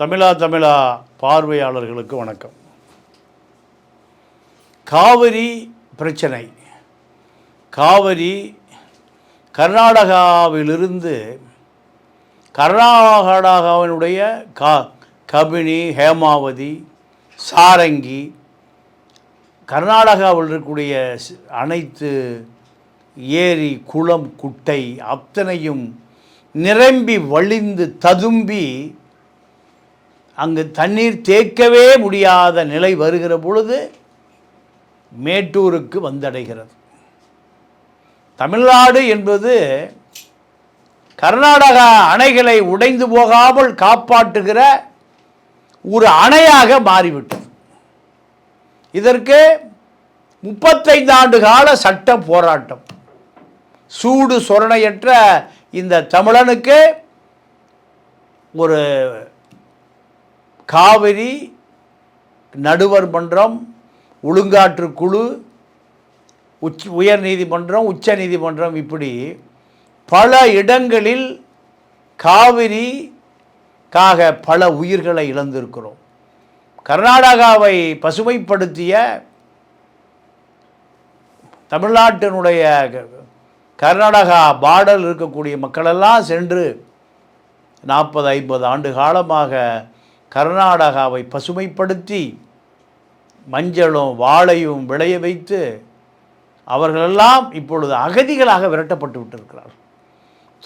தமிழா தமிழா பார்வையாளர்களுக்கு வணக்கம். காவிரி பிரச்சனை. காவிரி கர்நாடகாவிலிருந்து கர்நாடகாவினுடைய கா கபினி ஹேமாவதி சாரங்கி கர்நாடகாவில் இருக்கக்கூடிய அனைத்து ஏரி குளம் குட்டை அத்தனையும் நிரம்பி வழிந்து ததும்பி அங்கு தண்ணீர் தேக்கவே முடியாத நிலை வருகிற பொழுது மேட்டூருக்கு வந்தடைகிறது. தமிழ்நாடு என்பது கர்நாடகா அணைகளை உடைந்து போகாமல் காப்பாற்றுகிற ஒரு அணையாக மாறிவிட்டது. இதற்கு முப்பத்தைந்து ஆண்டு கால சட்ட போராட்டம். சூடு சொரணையற்ற இந்த தமிழனுக்கு ஒரு காவிரி நடுவர் மன்றம் ஒழுங்காற்று குழு உச் உயர் நீதிமன்றம் உச்ச நீதிமன்றம் இப்படி பல இடங்களில் காவிரிக்காக பல உயிர்களை இழந்திருக்கிறோம். கர்நாடகாவை பசுமைப்படுத்திய தமிழ்நாட்டினுடைய கர்நாடகா பார்டர் இருக்கக்கூடிய மக்களெல்லாம் சென்று நாற்பது ஐம்பது ஆண்டு காலமாக கர்நாடகாவை பசுமைப்படுத்தி மஞ்சளும் வாழையும் விளைய வைத்து அவர்களெல்லாம் இப்பொழுது அகதிகளாக விரட்டப்பட்டு விட்டிருக்கிறார்கள்.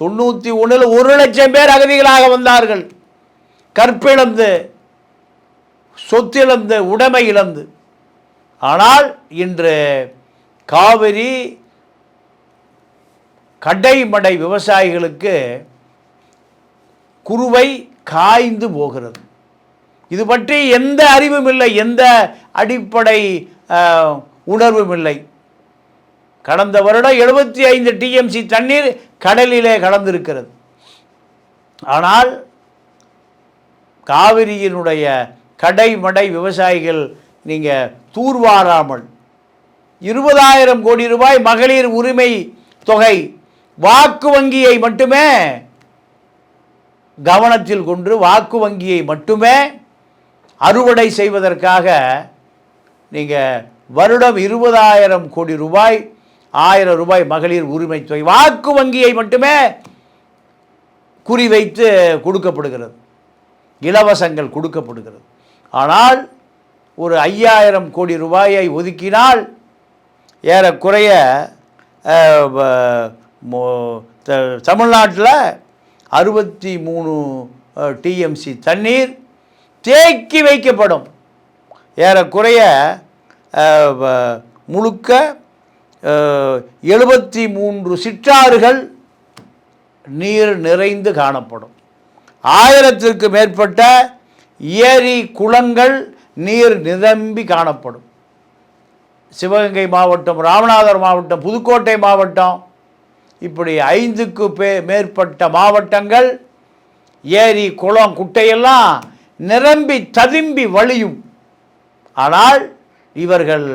தொண்ணூற்றி ஒன்றில் ஒரு லட்சம் பேர் அகதிகளாக வந்தார்கள். கற்பிழந்து சொத்திழந்து உடைமை இழந்து. ஆனால் இன்று காவிரி கடைமடை விவசாயிகளுக்கு குருவை காய்ந்து போகிறது. இது பற்றி எந்த அறிவும் இல்லை எந்த அடிப்படை உணர்வும் இல்லை. கடந்த வருடம் எழுபத்தி ஐந்து டிஎம்சி தண்ணீர் கடலிலே கலந்திருக்கிறது. ஆனால் காவிரியினுடைய கடைமடை விவசாயிகள் நீங்கள் தூர்வாராமல் இருபதாயிரம் கோடி ரூபாய் மகளிர் உரிமை தொகை வாக்கு வங்கியை மட்டுமே கவனத்தில் கொண்டு வாக்கு வங்கியை மட்டுமே அறுவடை செய்வதற்காக நீங்கள் வருடம் இருபதாயிரம் கோடி ரூபாய் ஆயிரம் ரூபாய் மகளிர் உரிமை தொகை வாக்கு வங்கியை மட்டுமே குறிவைத்து கொடுக்கப்படுகிறது. இலவசங்கள் கொடுக்கப்படுகிறது. ஆனால் ஒரு ஐயாயிரம் கோடி ரூபாயை ஒதுக்கினால் ஏறக்குறைய த- தமிழ்நாட்டில் அறுபத்தி மூணு டிஎம்சி தண்ணீர் தேக்கி வைக்கப்படும். ஏறக்குறைய வ- முழுக்க எழுபத்தி மூன்று சிற்றாறுகள் நீர் நிறைந்து காணப்படும். ஆயிரத்திற்கு மேற்பட்ட ஏரி குளங்கள் நீர் நிரம்பி காணப்படும். சிவகங்கை மாவட்டம் ராமநாதர் மாவட்டம் புதுக்கோட்டை மாவட்டம் இப்படி ஐந்துக்கு பே மேற்பட்ட மாவட்டங்கள் ஏரி குளம் குட்டையெல்லாம் நிரம்பி ததும்பி வழியும். ஆனால் இவர்கள்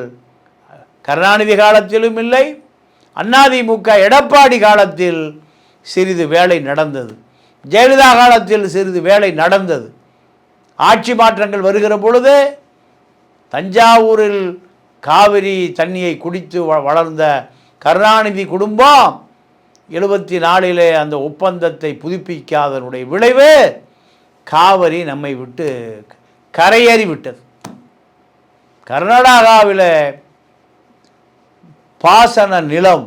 கருணாநிதி காலத்திலும் இல்லை அதிமுக எடப்பாடி காலத்தில் சிறிது வேலை நடந்தது. ஜெயலலிதா காலத்தில் சிறிது வேலை நடந்தது. ஆட்சி மாற்றங்கள் வருகிற பொழுது தஞ்சாவூரில் காவிரி தண்ணியை குடித்து வ- வளர்ந்த கருணாநிதி குடும்பம் எழுபத்தி நாலிலே அந்த ஒப்பந்தத்தை புதுப்பிக்காதனுடைய விளைவு காவிரி நம்மை விட்டு கரையேறி விட்டது. கர்நாடகாவில் பாசன நிலம்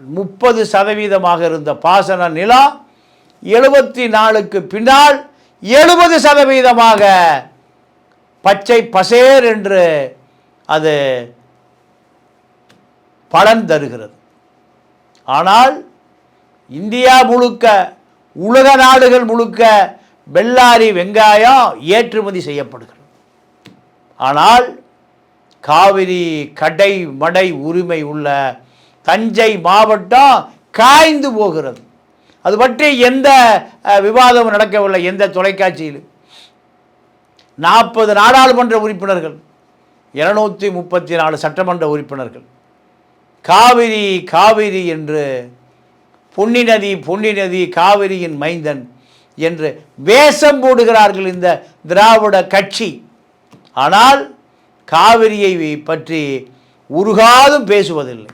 முப்பது சதவீதமாக இருந்த பாசன நிலம் எழுபத்தி நாலுக்கு பின்னால் எழுபது சதவீதமாக பச்சை பசேர் என்று அது பலன் தருகிறது. ஆனால் இந்தியா முழுக்க உலக நாடுகள் முழுக்க பெல்லாரி வெங்காயம் ஏற்றுமதி செய்யப்படுகிறது. ஆனால் காவிரி கடை மடை உரிமை உள்ள தஞ்சை மாவட்டம் காய்ந்து போகிறது. அது பற்றி எந்த விவாதமும் நடக்கவில்லை எந்த தொலைக்காட்சியிலும். நாற்பது நாடாளுமன்ற உறுப்பினர்கள் இருநூற்றி முப்பத்தி நாலு சட்டமன்ற உறுப்பினர்கள் காவிரி காவிரி என்று பொன்னி நதி பொன்னி நதி காவிரியின் மைந்தன் என்று வேஷம் போடுகிறார்கள் இந்த திராவிட கட்சி. ஆனால் காவிரியை பற்றி உருகாதும் பேசுவதில்லை.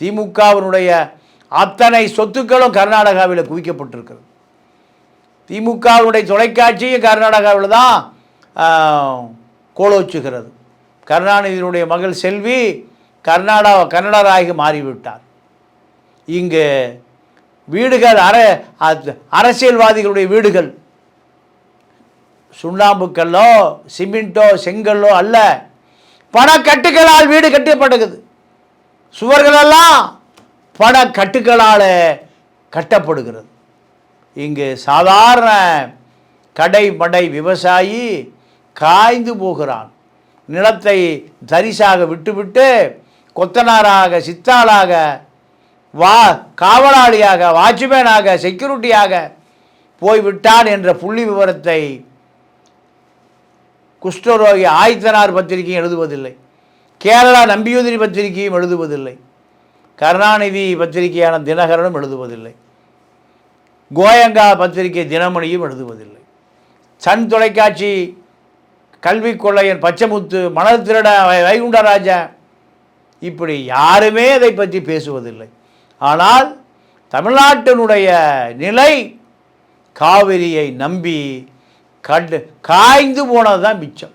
திமுகவினுடைய அத்தனை சொத்துக்களும் கர்நாடகாவில் குவிக்கப்பட்டிருக்கிறது. திமுகவினுடைய தொலைக்காட்சியும் கர்நாடகாவில் தான் கோலோச்சுகிறது. கருணாநிதியினுடைய மகள் செல்வி கர்நாடகா கன்னடராகி மாறிவிட்டார். இங்கு வீடுகள் அர அரசியல்வாதிகளுடைய வீடுகள். சுண்ணாம்புக்கல்லோ சிமெண்டோ செங்கல்லோ அல்ல. பணக்கட்டுகளால் வீடு கட்டப்படுகிறது சுவர்களெல்லாம் பணக்கட்டுகளால் கட்டப்படுகிறது. இங்கு சாதாரண கடை மடை விவசாயி காய்ந்து போகிறான். நிலத்தை தரிசாக விட்டுவிட்டு கொத்தனாராக சித்தாளாக வா காவலாளியாக வாட்ச்மேனாக செக்யூரிட்டியாக போய்விட்டான் என்ற புள்ளி விவரத்தை குஷ்டரோகி ஆய்த்தனார் பத்திரிகையும் எழுதுவதில்லை. கேரளா நம்பியுதிரி பத்திரிகையும் எழுதுவதில்லை. கருணாநிதி பத்திரிகையான தினகரனும் எழுதுவதில்லை. கோயங்கா பத்திரிகை தினமணியும் எழுதுவதில்லை. சன் தொலைக்காட்சி கல்வி கொள்ளையன் பச்சைமுத்து மணல் திருட வை- வைகுண்டராஜா இப்படி யாருமே அதை பற்றி பேசுவதில்லை. ஆனால் தமிழ்நாட்டினுடைய நிலை காவிரியை நம்பி கண்டு காய்ந்து போனது தான் மிச்சம்.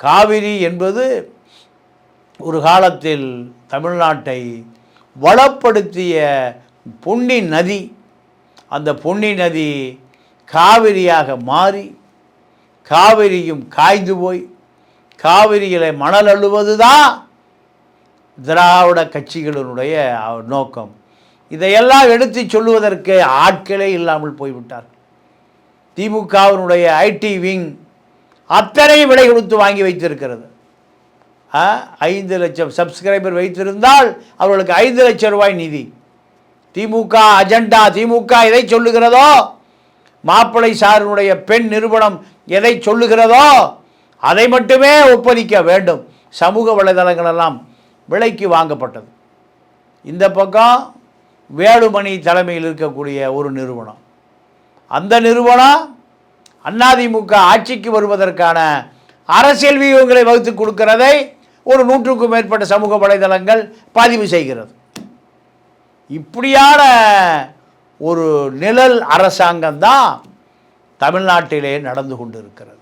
காவிரி என்பது ஒரு காலத்தில் தமிழ்நாட்டை வளப்படுத்திய பொன்னி நதி. அந்த பொன்னி நதி காவிரியாக மாறி காவிரியும் காய்ந்து போய் காவிரியில மணல் அழுவது தான் திராவிட கட்சிகளினுடைய நோக்கம். இதையெல்லாம் எடுத்து சொல்லுவதற்கு ஆட்களே இல்லாமல் போய்விட்டார் திமுகவினுடைய ஐடி விங் அத்தனை விலை கொடுத்து வாங்கி வைத்திருக்கிறது. ஐந்து லட்சம் சப்ஸ்கிரைபர் வைத்திருந்தால் அவர்களுக்கு ஐந்து லட்சம் ரூபாய் நிதி. திமுக அஜெண்டா திமுக எதை சொல்லுகிறதோ? மாப்பிள்ளை சாரினுடைய பெண் நிறுவனம் எதை சொல்லுகிறதோ? அதை மட்டுமே ஒப்பதிக்க வேண்டும். சமூக வலைதளங்கள் எல்லாம் விலைக்கு வாங்கப்பட்டது. இந்த பக்கம் வேலுமணி தலைமையில் இருக்கக்கூடிய ஒரு நிறுவனம். அந்த நிறுவனம் அதிமுக ஆட்சிக்கு வருவதற்கான அரசியல் வியூகங்களை வகுத்து கொடுக்கிறதை ஒரு நூற்றுக்கும் மேற்பட்ட சமூக வலைதளங்கள் பதிவு செய்கிறது. இப்படியான ஒரு நிழல் அரசாங்கம் தான் தமிழ்நாட்டிலே நடந்து கொண்டு இருக்கிறது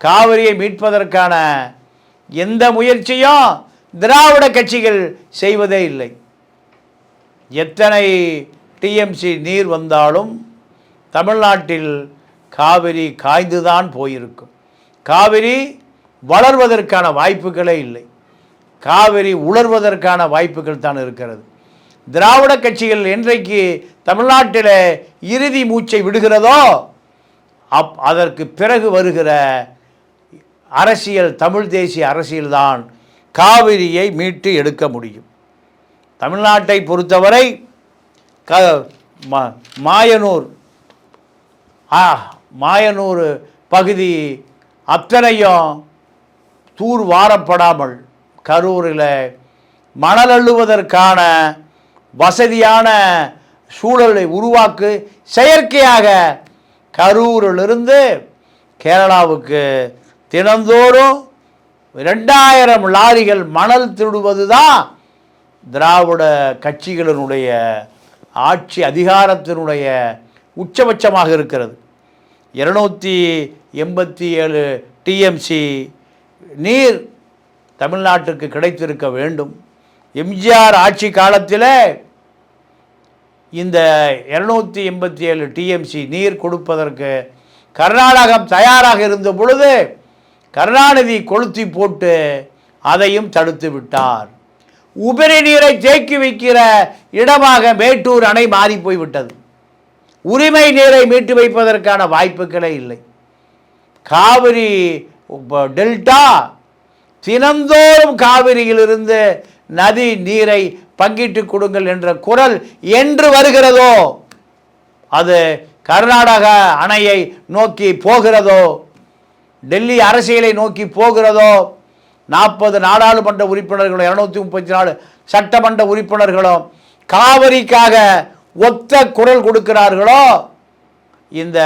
காவிரியை மீட்பதற்கான எந்த முயற்சியும் திராவிட கட்சிகள் செய்வதே இல்லை. எத்தனை டிஎம்சி நீர் வந்தாலும் தமிழ்நாட்டில் காவிரி காய்ந்துதான் போயிருக்கும். காவிரி வளர்வதற்கான வாய்ப்புகளே இல்லை. காவிரி உலர்வதற்கான வாய்ப்புகள் தான் இருக்கிறது. திராவிட கட்சிகள் என்றைக்கு தமிழ்நாட்டில் இறுதி மூச்சை விடுகிறதோ அப் அதற்கு பிறகு வருகிற அரசியல் தமிழ் தேசிய அரசியல்தான் காவிரியை மீட்டு எடுக்க முடியும். தமிழ்நாட்டை பொறுத்தவரை க ம- மாயனூர் மாயனூர் பகுதி அத்தனையும் தூர் வாரப்படாமல் கரூரில் மணல் அள்ளுவதற்கான வசதியான சூழலை உருவாக்கு செயற்கையாக கரூரிலிருந்து கேரளாவுக்கு தினந்தோறும் ரெண்டாயிரம் லாரிகள் மணல் திருடுவது தான் திராவிட கட்சிகளினுடைய ஆட்சி அதிகாரத்தினுடைய உச்சபட்சமாக இருக்கிறது. இருநூற்றி எண்பத்தி ஏழு டிஎம்சி நீர் தமிழ்நாட்டுக்கு கிடைத்திருக்க வேண்டும். எம்ஜிஆர் ஆட்சி காலத்தில் இந்த இரநூத்தி எண்பத்தி ஏழு டிஎம்சி நீர் கொடுப்பதற்கு கர்நாடகம் தயாராக இருந்த பொழுது கருணாநிதி கொளுத்தி போட்டு அதையும் தடுத்து விட்டார். உபரி நீரை தேக்கி வைக்கிற இடமாக மேட்டூர் அணை மாறி போய்விட்டது உரிமை நீரை மீட்டு வைப்பதற்கான வாய்ப்புகளே இல்லை. காவிரி டெல்டா தினந்தோறும் காவிரியிலிருந்து நதி நீரை பங்கிட்டு கொடுங்கள் என்ற குரல் என்று வருகிறதோ அது கர்நாடக அணையை நோக்கி போகிறதோ டெல்லி அரசியலை நோக்கி போகிறதோ நாற்பது நாடாளுமன்ற உறுப்பினர்களும் இரநூத்தி முப்பத்தி நாலு சட்டமன்ற உறுப்பினர்களும் காவிரிக்காக ஒத்த குரல் கொடுக்கிறார்களோ இந்த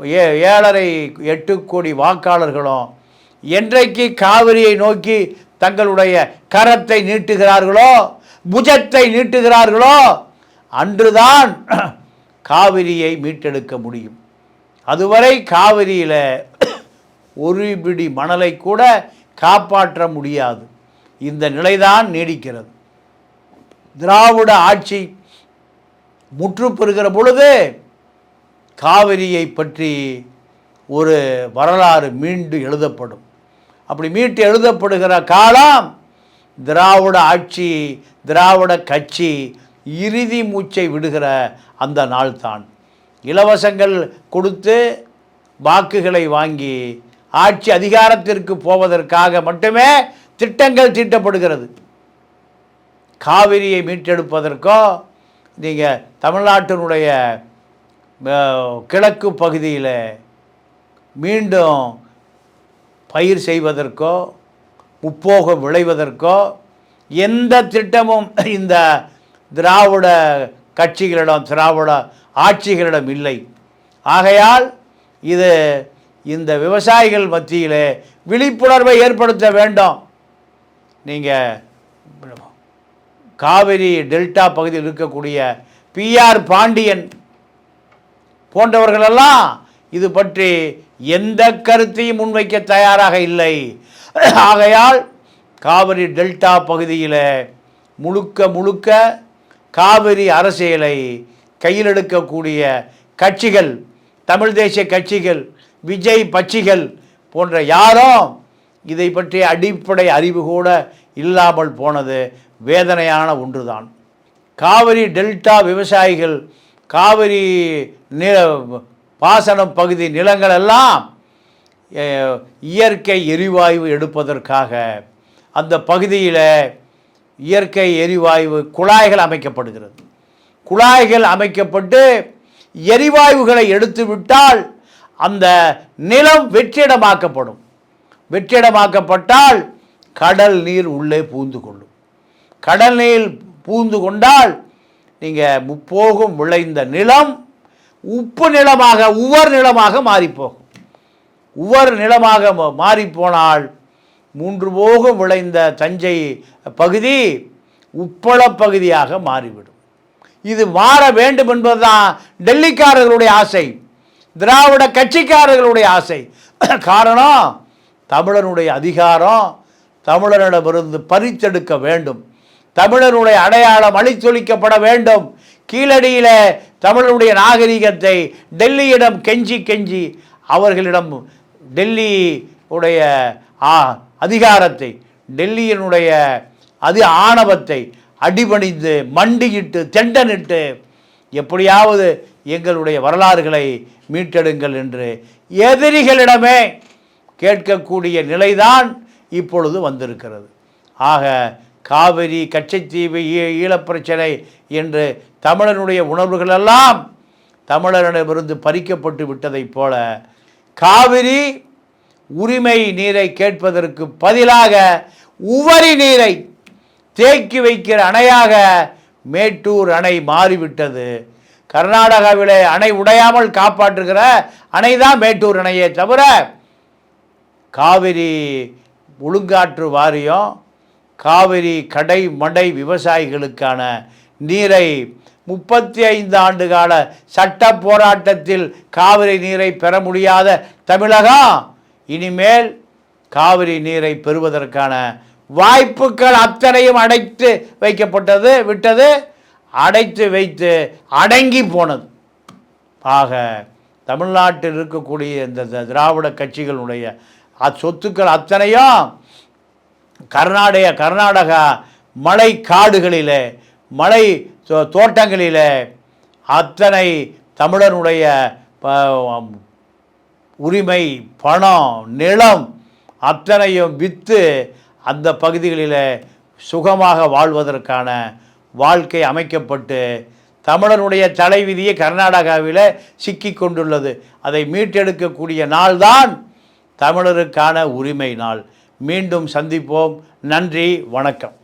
ஏ ஏழரை எட்டு கோடி வாக்காளர்களும் என்றைக்கு காவிரியை நோக்கி தங்களுடைய கரத்தை நீட்டுகிறார்களோ புஜத்தை நீட்டுகிறார்களோ அன்றுதான் காவிரியை மீட்டெடுக்க முடியும். அதுவரை காவிரியில் ஒரு பிடி மணலை கூட காப்பாற்ற முடியாது. இந்த நிலைதான் நீடிக்கிறது. திராவிட ஆட்சி முற்று பெறுகிற பொழுது காவிரியை பற்றி ஒரு வரலாறு மீண்டு எழுதப்படும். அப்படி மீட்டு எழுதப்படுகிற காலம் திராவிட ஆட்சி திராவிட கட்சி இறுதி மூச்சை விடுகிற அந்த நாள்தான். இலவசங்கள் கொடுத்து வாக்குகளை வாங்கி ஆட்சி அதிகாரத்திற்கு போவதற்காக மட்டுமே திட்டங்கள் தீட்டப்படுகிறது. காவிரியை மீட்டெடுப்பதற்கோ நீங்கள் தமிழ்நாட்டினுடைய கிழக்கு பகுதியில் மீண்டும் பயிர் செய்வதற்கோ உப்போக விளைவதற்கோ எந்த திட்டமும் இந்த திராவிட கட்சிகளிடம் திராவிட ஆட்சிகளிடம் இல்லை. ஆகையால் இது இந்த விவசாயிகள் மத்தியில் விழிப்புணர்வை ஏற்படுத்த வேண்டும். நீங்கள் காவிரி டெல்டா பகுதியில் இருக்கக்கூடிய பிஆர் பாண்டியன் போன்றவர்களெல்லாம் இது பற்றி எந்த கருத்தையும் முன்வைக்க தயாராக இல்லை. ஆகையால் காவிரி டெல்டா பகுதியில் முழுக்க முழுக்க காவிரி அரசியலை கையில் எடுக்கக்கூடிய கட்சிகள் தமிழ் தேசிய கட்சிகள் விஜய் பட்சிகள் போன்ற யாரும் இதை பற்றிய அடிப்படை அறிவு கூட இல்லாமல் போனது வேதனையான ஒன்றுதான். காவிரி டெல்டா விவசாயிகள் காவிரி நி பாசனம் பகுதி நிலங்கள் எல்லாம் இயற்கை எரிவாயு எடுப்பதற்காக அந்த பகுதியில் இயற்கை எரிவாயு குழாய்கள் அமைக்கப்படுகிறது. குழாய்கள் அமைக்கப்பட்டு எரிவாயுகளை எடுத்து விட்டால் அந்த நிலம் வெற்றிடமாக்கப்படும். வெற்றிடமாக்கப்பட்டால் கடல் நீர் உள்ளே பூந்து கொள்ளும். கடல் நீர் பூந்து கொண்டால் நீங்கள் முப்போகும் விளைந்த நிலம் உப்பு நிலமாக உவர் நிலமாக மாறிப்போகும். உவர் நிலமாக மாறிப்போனால் மூன்று போகம் விளைந்த தஞ்சை பகுதி உப்பள பகுதியாக மாறிவிடும். இது மாற வேண்டும் என்பதுதான் டெல்லிக்காரர்களுடைய ஆசை. திராவிட கட்சிக்காரர்களுடைய ஆசை. காரணம் தமிழனுடைய அதிகாரம் தமிழரிடமிருந்து பறித்தெடுக்க வேண்டும். தமிழனுடைய அடையாளம் அழித்தொழிக்கப்பட வேண்டும். கீழடியில் தமிழனுடைய நாகரிகத்தை டெல்லியிடம் கெஞ்சி கெஞ்சி அவர்களிடம் டெல்லி உடைய அதிகாரத்தை டெல்லியினுடைய அதி ஆணவத்தை அடிபணிந்து மண்டியிட்டு தெண்டனிட்டு எப்படியாவது எங்களுடைய வரலாறுகளை மீட்டெடுங்கள் என்று எதிரிகளிடமே கேட்கக்கூடிய நிலைதான் இப்பொழுது வந்திருக்கிறது. ஆக காவிரி கச்சைத்தீவு ஈழப்பிரச்சனை என்று தமிழனுடைய உணர்வுகளெல்லாம் தமிழரிடமிருந்து பறிக்கப்பட்டு விட்டதைப் போல காவிரி உரிமை நீரை கேட்பதற்கு பதிலாக உவரி நீரை தேக்கி வைக்கிற அணையாக மேட்டூர் அணை மாறிவிட்டது. கர்நாடகாவிலே அணை உடையாமல் காப்பாற்றுகிற அணை தான் மேட்டூர் அணையே தவிர காவிரி ஒழுங்காற்று வாரியம் காவிரி கடை மடை விவசாயிகளுக்கான நீரை முப்பத்தி ஐந்து ஆண்டு கால சட்ட போராட்டத்தில் காவிரி நீரை பெற முடியாத தமிழகம் இனிமேல் காவிரி நீரை பெறுவதற்கான வாய்ப்புகள் அத்தனையும் அடைத்து வைக்கப்பட்டது விட்டது. அடைத்து வைத்து அடங்கி போனது. ஆக தமிழ்நாட்டில் இருக்கக்கூடிய இந்த த- திராவிட கட்சிகளுடைய சொத்துக்கள் அத்தனையும் கர்நாடக கர்நாடகா மலை காடுகளிலே மலை தோ- தோட்டங்களிலே அத்தனை தமிழனுடைய உரிமை பணம் நிலம் அத்தனையும் விற்று அந்த பகுதிகளில் சுகமாக வாழ்வதற்கான வாழ்க்கை அமைக்கப்பட்டு தமிழனுடைய தலைவிதியை கர்நாடகாவில் சிக்கி கொண்டுள்ளது. அதை மீட்டெடுக்கக்கூடிய நாள்தான் தமிழருக்கான உரிமை நாள். மீண்டும் சந்திப்போம். நன்றி. வணக்கம்.